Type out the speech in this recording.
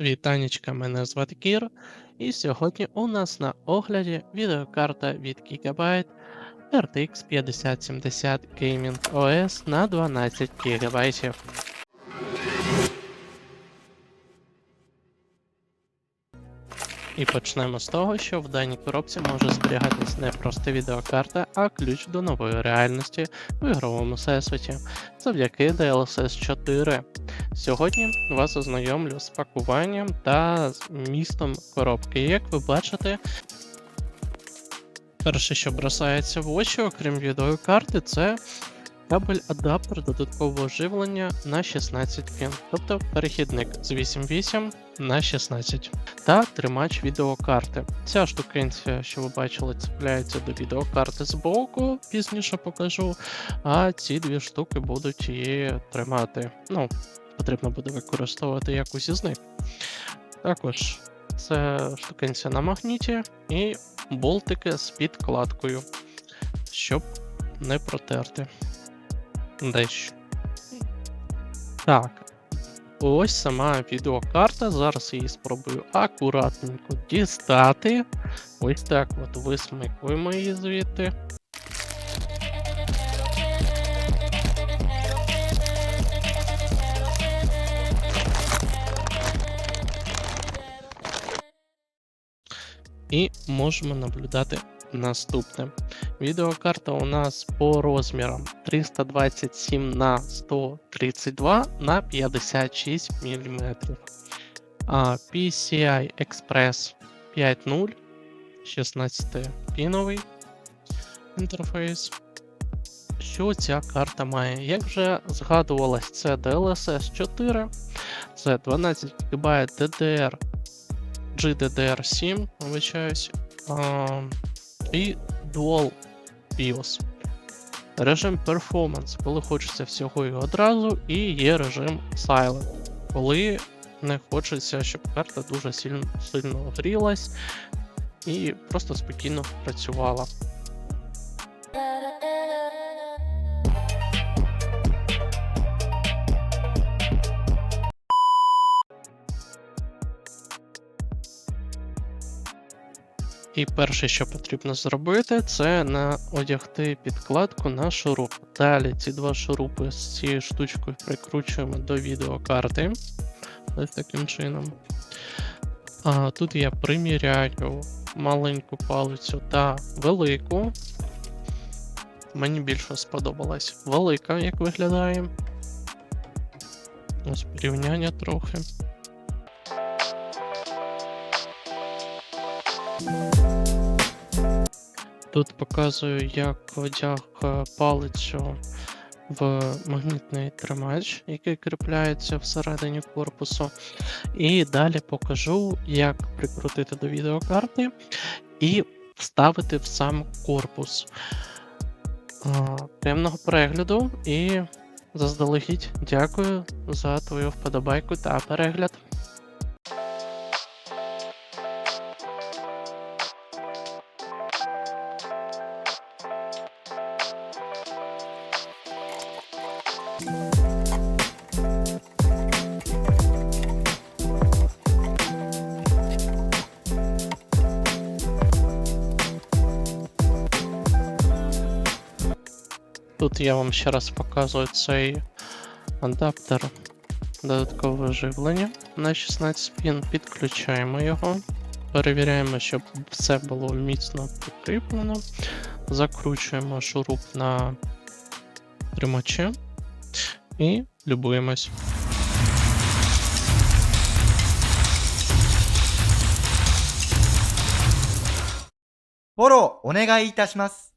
Вітанечка, мене звати Кір, і сьогодні у нас на огляді відеокарта від Gigabyte RTX 5070 Gaming OS на 12 ГБ. І почнемо з того, що в даній коробці може зберігатись не просто відеокарта, а ключ до нової реальності в ігровому всесвіті завдяки DLSS 4. Сьогодні вас ознайомлю з пакуванням та з містом коробки. Як ви бачите, перше, що бросається в очі, окрім відеокарти, це кабель-адаптер додаткового живлення на 16 пін, тобто перехідник з 8.8 на 16 та тримач відеокарти. Ця штукенція, що ви бачили, цепляється до відеокарти з боку, пізніше покажу. А ці дві штуки будуть її тримати. Ну, потрібно буде використовувати якусь із них. Також це штукенція на магніті і болтики з підкладкою, щоб не протерти дещо. Так. Ось сама відеокарта. Зараз її спробую акуратненько дістати. Ось так от висмикуємо її звідти. І можемо наблюдати наступне. Відеокарта у нас по розмірам 327 на 132 на 56 мм. А PCI Express 5.0 16-піновий інтерфейс. Що ця карта має? Як вже згадувалось, це DLSS 4, це 12 ГБ DDR GDDR7, вибачаюсь, і Dual BIOS. Режим Performance, коли хочеться всього і одразу, і є режим Silent, коли не хочеться, щоб карта дуже сильно, сильно грілась і просто спокійно працювала. І перше, що потрібно зробити, це на одягти підкладку на шуруп. Далі ці два шурупи з цією штучкою прикручуємо до відеокарти. Ось таким чином. А, Тут я приміряю маленьку палицю та велику. Мені більше сподобалась велика, як виглядає. Ось порівняння трохи. Тут показую, як одяг е, палицю в магнітний тримач, який кріпляється всередині корпусу. І далі покажу, як прикрутити до відеокарти і вставити в сам корпус. Приємного перегляду і заздалегідь дякую за твою вподобайку та перегляд. Тут я вам ще раз показую цей адаптер додаткове живлення на 16 пін. Підключаємо його, перевіряємо, щоб все було міцно прикріплено. Закручуємо шуруп на тримачі і любуємось. フォローお願いいたします。